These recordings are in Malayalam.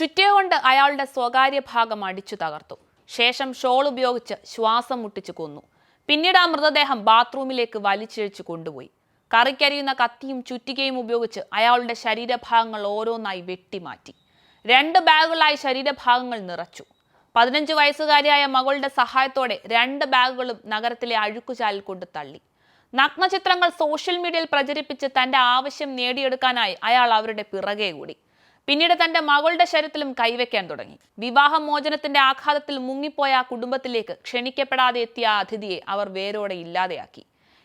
ചുറ്റിയ അയാളുടെ സ്വകാര്യ ഭാഗം അടിച്ചു തകർത്തു. ശേഷം ഷോൾ ഉപയോഗിച്ച് ശ്വാസം മുട്ടിച്ചു കൊന്നു. പിന്നീട് ആ മൃതദേഹം ബാത്റൂമിലേക്ക് വലിച്ചിഴച്ചു കൊണ്ടുപോയി. കറിക്കരിയുന്ന കത്തിയും ചുറ്റികയും ഉപയോഗിച്ച് അയാളുടെ ശരീരഭാഗങ്ങൾ ഓരോന്നായി വെട്ടിമാറ്റി. രണ്ട് ബാഗുകളായി ശരീരഭാഗങ്ങൾ നിറച്ചു. പതിനഞ്ച് വയസ്സുകാരിയായ മകളുടെ സഹായത്തോടെ രണ്ട് ബാഗുകളും നഗരത്തിലെ അഴുക്കുചാലിൽ കൊണ്ട് തള്ളി. നഗ്നചിത്രങ്ങൾ സോഷ്യൽ മീഡിയയിൽ പ്രചരിപ്പിച്ച് തന്റെ ആവശ്യം നേടിയെടുക്കാനായി അയാൾ അവരുടെ പിറകെ കൂടി പിന്നീട് തന്റെ മകളുടെ ശരത്തിലും കൈവയ്ക്കാൻ തുടങ്ങി. വിവാഹമോചനത്തിന്റെ ആഘാതത്തിൽ മുങ്ങിപ്പോയ ആ കുടുംബത്തിലേക്ക് ക്ഷണിക്കപ്പെടാതെ എത്തിയ അതിഥിയെ അവർ വേരോടെ ഇല്ലാതെയാക്കി.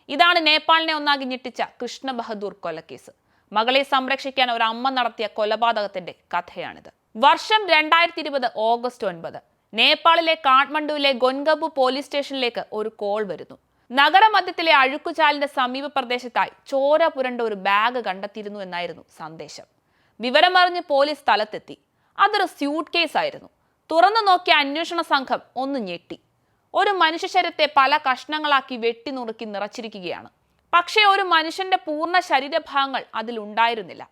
ഇതാണ് നേപ്പാളിനെ ഒന്നാകി ഞെട്ടിച്ച കൃഷ്ണ ബഹദൂർ കൊലക്കേസ്. മകളെ സംരക്ഷിക്കാൻ ഒരു അമ്മ നടത്തിയ കൊലപാതകത്തിന്റെ കഥയാണിത്. വർഷം രണ്ടായിരത്തി ഇരുപത് ഓഗസ്റ്റ് ഒൻപത് നേപ്പാളിലെ കാഠ്മണ്ഡുവിലെ ഗൊൻഗബു പോലീസ് സ്റ്റേഷനിലേക്ക് ഒരു കോൾ വരുന്നു. നഗരമധ്യത്തിലെ അഴുക്കുചാലിന്റെ സമീപ പ്രദേശത്തായി ചോര പുരണ്ട ഒരു ബാഗ് കണ്ടെത്തിയിരുന്നു എന്നായിരുന്നു സന്ദേശം. വിവരമറിഞ്ഞ് പോലീസ് സ്ഥലത്തെത്തി. അതൊരു സ്യൂട്ട് കേസ് ആയിരുന്നു തുറന്നു നോക്കിയ അന്വേഷണ സംഘം ഒന്ന് ഞെട്ടി. ഒരു മനുഷ്യ ശരീരത്തെ പല കഷ്ണങ്ങളാക്കി വെട്ടി നുറുക്കി നിറച്ചിരിക്കുകയാണ്. പക്ഷേ ഒരു മനുഷ്യന്റെ പൂർണ ശരീരഭാഗങ്ങൾ അതിലുണ്ടായിരുന്നില്ല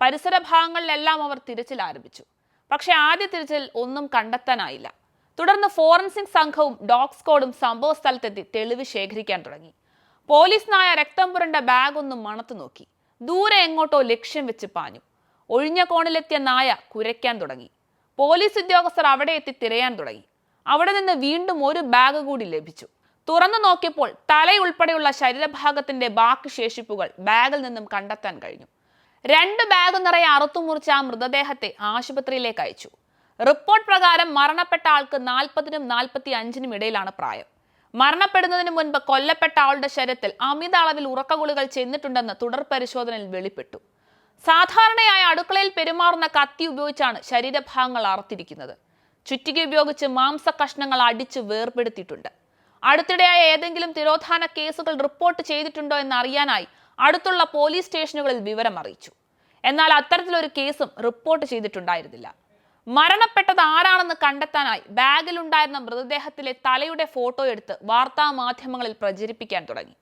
പരിസര ഭാഗങ്ങളിലെല്ലാം അവർ തിരച്ചിൽ ആരംഭിച്ചു. പക്ഷേ ആദ്യ തിരച്ചിൽ ഒന്നും കണ്ടെത്താനായില്ല. തുടർന്ന് ഫോറൻസിക് സംഘവും ഡോഗ് സ്ക്വാഡും സംഭവ സ്ഥലത്തെത്തി തെളിവ് ശേഖരിക്കാൻ തുടങ്ങി. പോലീസ് നായ രക്തം പുരണ്ട ബാഗ് ഒന്ന് മണത്തു നോക്കി. ദൂരെ എങ്ങോട്ടോ ലക്ഷ്യം വെച്ച് പാഞ്ഞു. ഒഴിഞ്ഞ കോണിലെത്തിയ നായ കുരയ്ക്കാൻ തുടങ്ങി. പോലീസ് ഉദ്യോഗസ്ഥർ അവിടെ എത്തി തിരയാൻ തുടങ്ങി. അവിടെ നിന്ന് വീണ്ടും ഒരു ബാഗ് കൂടി ലഭിച്ചു. തുറന്നു നോക്കിയപ്പോൾ തലയുൾപ്പെടെയുള്ള ശരീരഭാഗത്തിന്റെ ബാക്കി ശേഷിപ്പുകൾ ബാഗിൽ നിന്നും കണ്ടെത്താൻ കഴിഞ്ഞു. രണ്ട് ബാഗ് നിറയെ അറുത്തുമുറിച്ച ആ മൃതദേഹത്തെ ആശുപത്രിയിലേക്ക് അയച്ചു. റിപ്പോർട്ട് പ്രകാരം മരണപ്പെട്ട ആൾക്ക് നാൽപ്പതിനും നാൽപ്പത്തി അഞ്ചിനും ഇടയിലാണ് പ്രായം. മരണപ്പെടുന്നതിന് മുൻപ് കൊല്ലപ്പെട്ട ആളുടെ ശരീരത്തിൽ അമിത അളവിൽ ഉറക്കഗുളികൾ ചെന്നിട്ടുണ്ടെന്ന് തുടർ പരിശോധനയിൽ വെളിപ്പെട്ടു. സാധാരണയായി അടുക്കളയിൽ പെരുമാറുന്ന കത്തി ഉപയോഗിച്ചാണ് ശരീരഭാഗങ്ങൾ അറുത്തിരിക്കുന്നത്. ചുറ്റിക ഉപയോഗിച്ച് മാംസ കഷ്ണങ്ങൾ അടിച്ച് വേർപെടുത്തിയിട്ടുണ്ട്. അടുത്തിടെയായ ഏതെങ്കിലും തിരോധാന കേസുകൾ റിപ്പോർട്ട് ചെയ്തിട്ടുണ്ടോ എന്ന് അറിയാനായി അടുത്തുള്ള പോലീസ് സ്റ്റേഷനുകളിൽ വിവരം അറിയിച്ചു. എന്നാൽ അത്തരത്തിലൊരു കേസും റിപ്പോർട്ട് ചെയ്തിട്ടുണ്ടായിരുന്നില്ല. മരണപ്പെട്ടത് ആരാണെന്ന് കണ്ടെത്താനായി ബാഗിലുണ്ടായിരുന്ന മൃതദേഹത്തിലെ തലയുടെ ഫോട്ടോ എടുത്ത് വാർത്താ മാധ്യമങ്ങളിൽ പ്രചരിപ്പിക്കാൻ തുടങ്ങി.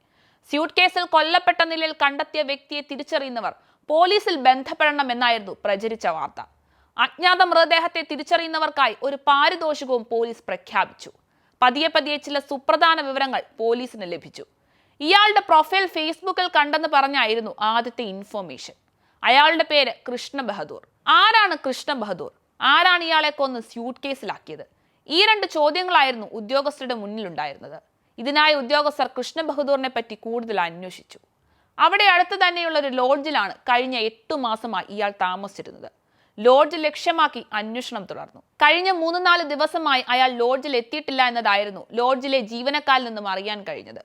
സ്യൂട്ട് കേസിൽ കൊല്ലപ്പെട്ട നിലയിൽ കണ്ടെത്തിയ വ്യക്തിയെ തിരിച്ചറിയുന്നവർ പോലീസിൽ ബന്ധപ്പെടണമെന്നായിരുന്നു പ്രചരിച്ച വാർത്ത. അജ്ഞാത മൃതദേഹത്തെ തിരിച്ചറിയുന്നവർക്കായി ഒരു പാരിതോഷികവും പോലീസ് പ്രഖ്യാപിച്ചു. പതിയെ പതിയെ ചില സുപ്രധാന വിവരങ്ങൾ പോലീസിന് ലഭിച്ചു. ഇയാളുടെ പ്രൊഫൈൽ ഫേസ്ബുക്കിൽ കണ്ടെന്ന് പറഞ്ഞായിരുന്നു ആദ്യത്തെ ഇൻഫോർമേഷൻ. അയാളുടെ പേര് കൃഷ്ണ ബഹദൂർ. ആരാണ് കൃഷ്ണ ബഹദൂർ? ആരാണ് ഇയാളെ കൊന്ന് സ്യൂട്ട് കേസിലാക്കിയത്? ഈ രണ്ട് ചോദ്യങ്ങളായിരുന്നു ഉദ്യോഗസ്ഥരുടെ മുന്നിലുണ്ടായിരുന്നത്. ഇതിനായി ഉദ്യോഗസ്ഥർ കൃഷ്ണ ബഹദൂറിനെ പറ്റി കൂടുതൽ അന്വേഷിച്ചു. അവിടെ അടുത്ത് തന്നെയുള്ള ഒരു ലോഡ്ജിലാണ് കഴിഞ്ഞ എട്ടു മാസമായി ഇയാൾ താമസിച്ചിരുന്നത്. ലോഡ്ജ് ലക്ഷ്യമാക്കി അന്വേഷണം തുടർന്നു. കഴിഞ്ഞ മൂന്ന് നാല് ദിവസമായി അയാൾ ലോഡ്ജിൽ എത്തിയിട്ടില്ല എന്നതായിരുന്നു ലോഡ്ജിലെ ജീവനക്കാരിൽ നിന്നും അറിയാൻ കഴിഞ്ഞത്.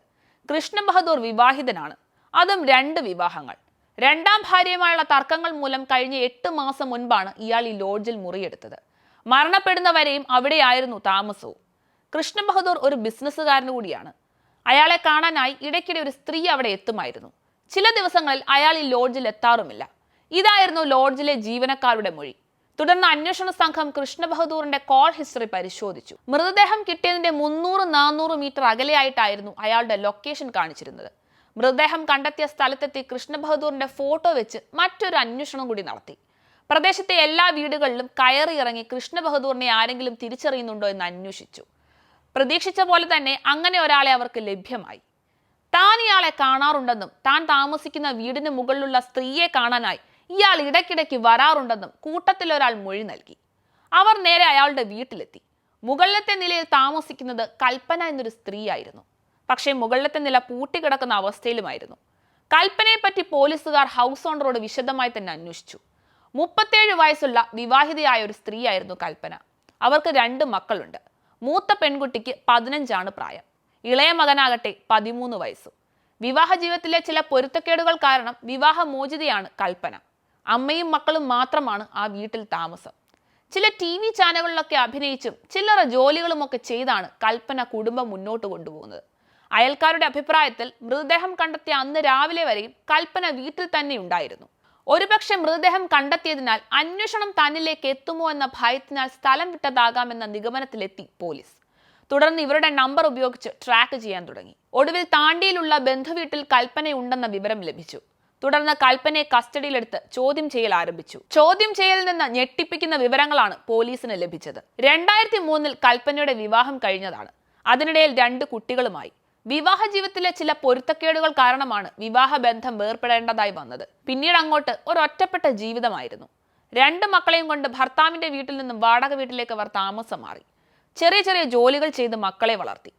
കൃഷ്ണ ബഹദൂർ വിവാഹിതനാണ്. അതും രണ്ട് വിവാഹങ്ങൾ. രണ്ടാം ഭാര്യയുമായുള്ള തർക്കങ്ങൾ മൂലം കഴിഞ്ഞ എട്ട് മാസം മുൻപാണ് ഇയാൾ ഈ ലോഡ്ജിൽ മുറിയെടുത്തത്. മരണപ്പെടുന്നവരെയും അവിടെയായിരുന്നു താമസവും. കൃഷ്ണ ബഹദൂർ ഒരു ബിസിനസ്സുകാരൻ കൂടിയാണ്. അയാളെ കാണാനായി ഇടയ്ക്കിടെ ഒരു സ്ത്രീ അവിടെ എത്തുമായിരുന്നു. ചില ദിവസങ്ങളിൽ അയാൾ ഈ ലോഡ്ജിൽ എത്താറുമില്ല. ഇതായിരുന്നു ലോഡ്ജിലെ ജീവനക്കാരുടെ മൊഴി. തുടർന്ന് അന്വേഷണ സംഘം കൃഷ്ണ ബഹദൂറിന്റെ കോൾ ഹിസ്റ്ററി പരിശോധിച്ചു. മൃതദേഹം കിട്ടിയതിന്റെ മുന്നൂറ് നാനൂറ് മീറ്റർ അകലെയായിട്ടായിരുന്നു അയാളുടെ ലൊക്കേഷൻ കാണിച്ചിരുന്നത്. മൃതദേഹം കണ്ടെത്തിയ സ്ഥലത്തെത്തി കൃഷ്ണ ബഹദൂറിന്റെ ഫോട്ടോ വെച്ച് മറ്റൊരു അന്വേഷണം കൂടി നടത്തി. പ്രദേശത്തെ എല്ലാ വീടുകളിലും കയറി ഇറങ്ങി കൃഷ്ണ ബഹദൂറിനെ ആരെങ്കിലും തിരിച്ചറിയുന്നുണ്ടോ എന്ന് അന്വേഷിച്ചു. പ്രതീക്ഷിച്ച പോലെ തന്നെ അങ്ങനെ ഒരാളെ അവർക്ക് ലഭ്യമായി. താൻ ഇയാളെ കാണാറുണ്ടെന്നും താൻ താമസിക്കുന്ന വീടിന് മുകളിലുള്ള സ്ത്രീയെ കാണാനായി ഇയാൾ ഇടയ്ക്കിടയ്ക്ക് വരാറുണ്ടെന്നും കൂട്ടത്തിൽ ഒരാൾ മൊഴി നൽകി. അവർ നേരെ അയാളുടെ വീട്ടിലെത്തി. മുകളിലത്തെ നിലയിൽ താമസിക്കുന്നത് കൽപ്പന എന്നൊരു സ്ത്രീയായിരുന്നു. പക്ഷേ മുകളിലത്തെ നില പൂട്ടിക്കിടക്കുന്ന അവസ്ഥയിലുമായിരുന്നു. കൽപ്പനയെ പറ്റി പോലീസുകാർ ഹൗസ് ഓണറോട് വിശദമായി തന്നെ അന്വേഷിച്ചു. മുപ്പത്തേഴ് വയസ്സുള്ള വിവാഹിതയായ ഒരു സ്ത്രീയായിരുന്നു കൽപ്പന. അവർക്ക് രണ്ട് മക്കളുണ്ട്. മൂത്ത പെൺകുട്ടിക്ക് പതിനഞ്ചാണ് പ്രായം. ഇളയ മകനാകട്ടെ പതിമൂന്ന് വയസ്സും. വിവാഹ ജീവിതത്തിലെ ചില പൊരുത്തക്കേടുകൾ കാരണം വിവാഹമോചിതയാണ് കൽപ്പന. അമ്മയും മക്കളും മാത്രമാണ് ആ വീട്ടിൽ താമസം. ചില ടി വി ചാനലുകളിലൊക്കെ അഭിനയിച്ചും ചില്ലറ ജോലികളുമൊക്കെ ചെയ്താണ് കൽപ്പന കുടുംബം മുന്നോട്ട് കൊണ്ടുപോകുന്നത്. അയൽക്കാരുടെ അഭിപ്രായത്തിൽ മൃതദേഹം കണ്ടെത്തിയ അന്ന് രാവിലെ വരെയും കൽപ്പന വീട്ടിൽ തന്നെ ഉണ്ടായിരുന്നു. ഒരുപക്ഷെ മൃതദേഹം കണ്ടെത്തിയതിനാൽ അന്വേഷണം തന്നിലേക്ക് എത്തുമോ എന്ന ഭയത്തിനാൽ സ്ഥലം വിട്ടതാകാമെന്ന നിഗമനത്തിലെത്തി പോലീസ്. തുടർന്ന് ഇവരുടെ നമ്പർ ഉപയോഗിച്ച് ട്രാക്ക് ചെയ്യാൻ തുടങ്ങി. ഒടുവിൽ താണ്ടിയിലുള്ള ബന്ധുവീട്ടിൽ കൽപ്പനയുണ്ടെന്ന വിവരം ലഭിച്ചു. തുടർന്ന് കൽപ്പനയെ കസ്റ്റഡിയിലെടുത്ത് ചോദ്യം ചെയ്യൽ ആരംഭിച്ചു. ചോദ്യം ചെയ്യലിൽ നിന്ന് ഞെട്ടിപ്പിക്കുന്ന വിവരങ്ങളാണ് പോലീസിന് ലഭിച്ചത്. രണ്ടായിരത്തി മൂന്നിൽ കൽപ്പനയുടെ വിവാഹം കഴിഞ്ഞതാണ്. അതിനിടയിൽ രണ്ട് കുട്ടികളുമായി. വിവാഹ ജീവിതത്തിലെ ചില പൊരുത്തക്കേടുകൾ കാരണമാണ് വിവാഹ ബന്ധം വേർപെടേണ്ടതായി വന്നത്. പിന്നീട് അങ്ങോട്ട് ഒരൊറ്റപ്പെട്ട ജീവിതമായിരുന്നു. രണ്ട് മക്കളെയും കൊണ്ട് ഭർത്താവിന്റെ വീട്ടിൽ നിന്നും വാടക വീട്ടിലേക്ക് അവർ താമസം മാറി. ചെറിയ ചെറിയ ജോലികൾ ചെയ്ത് മക്കളെ വളർത്തി.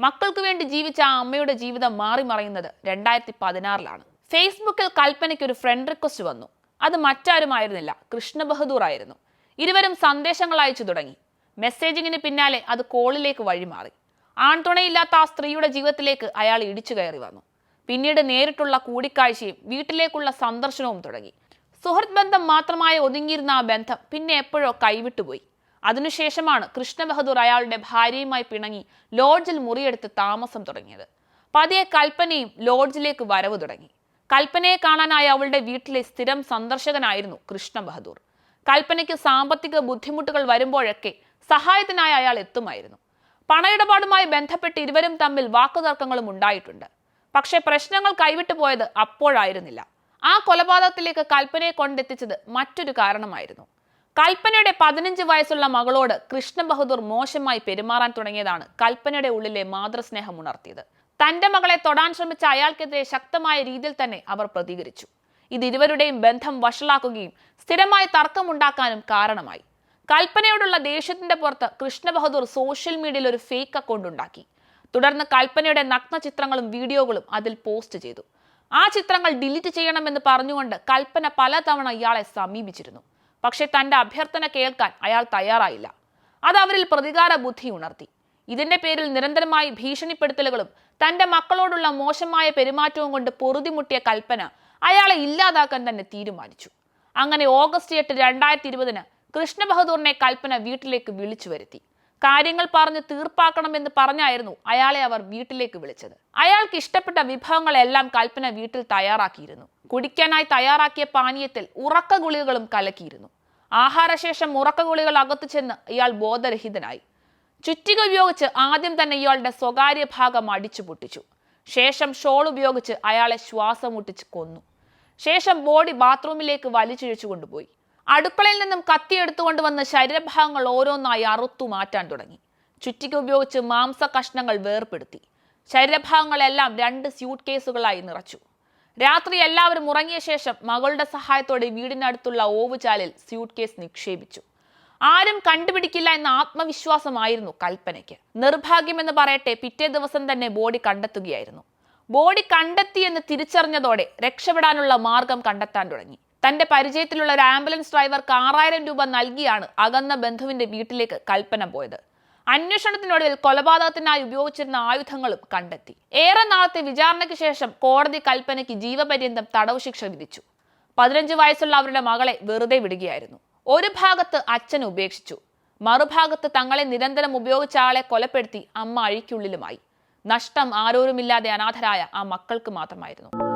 മക്കൾക്ക് വേണ്ടി ജീവിച്ച ആ അമ്മയുടെ ജീവിതം മാറി മറയുന്നത് രണ്ടായിരത്തി പതിനാറിലാണ് ഫേസ്ബുക്കിൽ കൽപ്പനയ്ക്ക് ഒരു ഫ്രണ്ട് റിക്വസ്റ്റ് വന്നു. അത് മറ്റാരുമായിരുന്നില്ല കൃഷ്ണ ബഹദൂർ ആയിരുന്നു. ഇരുവരും സന്ദേശങ്ങൾ അയച്ചു തുടങ്ങി. മെസ്സേജിങ്ങിന് പിന്നാലെ അത് കോളിലേക്ക് വഴിമാറി ആൺതുണയില്ലാത്ത ആ സ്ത്രീയുടെ ജീവിതത്തിലേക്ക് അയാൾ ഇടിച്ചു കയറി വന്നു. പിന്നീട് നേരിട്ടുള്ള കൂടിക്കാഴ്ചയും വീട്ടിലേക്കുള്ള സന്ദർശനവും തുടങ്ങി. സുഹൃത് ബന്ധം മാത്രമായി ഒതുങ്ങിയിരുന്ന ആ ബന്ധം പിന്നെ എപ്പോഴോ കൈവിട്ടുപോയി. അതിനുശേഷമാണ് കൃഷ്ണ ബഹദൂർ അയാളുടെ ഭാര്യയുമായി പിണങ്ങി ലോഡ്ജിൽ മുറിയെടുത്ത് താമസം തുടങ്ങിയത്. പതിയെ കൽപ്പനയും ലോഡ്ജിലേക്ക് വരവ് തുടങ്ങി. കൽപ്പനയെ കാണാനായി അവളുടെ വീട്ടിലെ സ്ഥിരം സന്ദർശകനായിരുന്നു കൃഷ്ണ ബഹദൂർ കൽപ്പനയ്ക്ക് സാമ്പത്തിക ബുദ്ധിമുട്ടുകൾ വരുമ്പോഴൊക്കെ സഹായത്തിനായി അയാൾ എത്തുമായിരുന്നു. പണയിടപാടുമായി ബന്ധപ്പെട്ട് ഇരുവരും തമ്മിൽ വാക്കുതർക്കങ്ങളും ഉണ്ടായിട്ടുണ്ട്. പക്ഷേ പ്രശ്നങ്ങൾ കൈവിട്ടു പോയത് അപ്പോഴായിരുന്നില്ല. ആ കൊലപാതകത്തിലേക്ക് കൽപ്പനയെ കൊണ്ടെത്തിച്ചത് മറ്റൊരു കാരണമായിരുന്നു. കൽപ്പനയുടെ പതിനഞ്ച് വയസ്സുള്ള മകളോട് കൃഷ്ണ ബഹദൂർ മോശമായി പെരുമാറാൻ തുടങ്ങിയതാണ് കൽപ്പനയുടെ ഉള്ളിലെ മാതൃസ്നേഹം ഉണർത്തിയത്. തന്റെ മകളെ തൊടാൻ ശ്രമിച്ച അയാൾക്കെതിരെ ശക്തമായ രീതിയിൽ തന്നെ അവർ പ്രതികരിച്ചു. ഇത് ഇരുവരുടെയും ബന്ധം വഷളാക്കുകയും സ്ഥിരമായി തർക്കമുണ്ടാക്കാനും കാരണമായി. കൽപ്പനയോടുള്ള ദേഷ്യത്തിന്റെ പുറത്ത് കൃഷ്ണ ബഹദൂർ സോഷ്യൽ മീഡിയയിൽ ഒരു ഫേക്ക് അക്കൗണ്ട് ഉണ്ടാക്കി. തുടർന്ന് കൽപ്പനയുടെ നഗ്ന ചിത്രങ്ങളും വീഡിയോകളും അതിൽ പോസ്റ്റ് ചെയ്തു. ആ ചിത്രങ്ങൾ ഡിലീറ്റ് ചെയ്യണമെന്ന് പറഞ്ഞുകൊണ്ട് കൽപ്പന പലതവണ ഇയാളെ സമീപിച്ചിരുന്നു. പക്ഷേ തന്റെ അഭ്യർത്ഥന കേൾക്കാൻ അയാൾ തയ്യാറായില്ല. അത് അവരിൽ പ്രതികാര ബുദ്ധി ഉണർത്തി. ഇതിന്റെ പേരിൽ നിരന്തരമായി ഭീഷണിപ്പെടുത്തലുകളും തന്റെ മക്കളോടുള്ള മോശമായ പെരുമാറ്റവും കൊണ്ട് പൊറുതിമുട്ടിയ കൽപ്പന അയാളെ ഇല്ലാതാക്കാൻ തന്നെ തീരുമാനിച്ചു. അങ്ങനെ ഓഗസ്റ്റ് എട്ട് രണ്ടായിരത്തി ഇരുപതിന് കൃഷ്ണ ബഹദൂറിനെ കൽപ്പന വീട്ടിലേക്ക് വിളിച്ചു വരുത്തി. കാര്യങ്ങൾ പറഞ്ഞ് തീർപ്പാക്കണമെന്ന് പറഞ്ഞായിരുന്നു അയാളെ അവർ വീട്ടിലേക്ക് വിളിച്ചത്. അയാൾക്ക് ഇഷ്ടപ്പെട്ട വിഭവങ്ങളെല്ലാം കൽപ്പന വീട്ടിൽ തയ്യാറാക്കിയിരുന്നു. കുടിക്കാനായി തയ്യാറാക്കിയ പാനീയത്തിൽ ഉറക്ക ഗുളികകളും കലക്കിയിരുന്നു. ആഹാരശേഷം ഉറക്ക ഗുളികൾ അകത്തു ചെന്ന് ഇയാൾ ബോധരഹിതനായി. ചുറ്റിക ഉപയോഗിച്ച് ആദ്യം തന്നെ ഇയാളുടെ സ്വകാര്യ ഭാഗം അടിച്ചു പൊട്ടിച്ചു. ശേഷം ഷോൾ ഉപയോഗിച്ച് അയാളെ ശ്വാസം മുട്ടിച്ച് കൊന്നു. ശേഷം ബോഡി ബാത്റൂമിലേക്ക് വലിച്ചിഴച്ചു കൊണ്ടുപോയി. അടുക്കളയിൽ നിന്നും കത്തിയെടുത്തുകൊണ്ട് വന്ന് ശരീരഭാഗങ്ങൾ ഓരോന്നായി അറുത്തു മാറ്റാൻ തുടങ്ങി. ചുറ്റിക ഉപയോഗിച്ച് മാംസ കഷ്ണങ്ങൾ വേർപ്പെടുത്തി. ശരീരഭാഗങ്ങളെല്ലാം രണ്ട് സ്യൂട്ട് കേസുകളായി നിറച്ചു. രാത്രി എല്ലാവരും ഉറങ്ങിയ ശേഷം മകളുടെ സഹായത്തോടെ വീടിനടുത്തുള്ള ഓവുചാലിൽ സ്യൂട്ട് കേസ് നിക്ഷേപിച്ചു. ആരും കണ്ടുപിടിക്കില്ല എന്ന ആത്മവിശ്വാസമായിരുന്നു കൽപ്പനയ്ക്ക്. നിർഭാഗ്യമെന്ന് പറയട്ടെ പിറ്റേ ദിവസം തന്നെ ബോഡി കണ്ടെത്തുകയായിരുന്നു. ബോഡി കണ്ടെത്തിയെന്ന് തിരിച്ചറിഞ്ഞതോടെ രക്ഷപ്പെടാനുള്ള മാർഗം കണ്ടെത്താൻ തുടങ്ങി. തന്റെ പരിചയത്തിലുള്ള ഒരു ആംബുലൻസ് ഡ്രൈവർക്ക് ആറായിരം രൂപ നൽകിയാണ് അകന്ന ബന്ധുവിന്റെ വീട്ടിലേക്ക് കൽപ്പന പോയത്. അന്വേഷണത്തിനൊടുവിൽ കൊലപാതകത്തിനായി ഉപയോഗിച്ചിരുന്ന ആയുധങ്ങളും കണ്ടെത്തി. ഏറെ നാളത്തെ വിചാരണയ്ക്ക് ശേഷം കോടതി കൽപ്പനയ്ക്ക് ജീവപര്യന്തം തടവ് ശിക്ഷ വിധിച്ചു. പതിനഞ്ച് വയസ്സുള്ള അവരുടെ മകളെ വെറുതെ വിടുകയായിരുന്നു. ഒരു ഭാഗത്ത് അച്ഛൻ ഉപേക്ഷിച്ചു. മറുഭാഗത്ത് തങ്ങളെ നിരന്തരം ഉപയോഗിച്ച ആളെ കൊലപ്പെടുത്തി അമ്മ അഴിക്കുള്ളിലുമായി. നഷ്ടം ആരോരുമില്ലാതെ അനാഥരായ ആ മക്കൾക്ക് മാത്രമായിരുന്നു.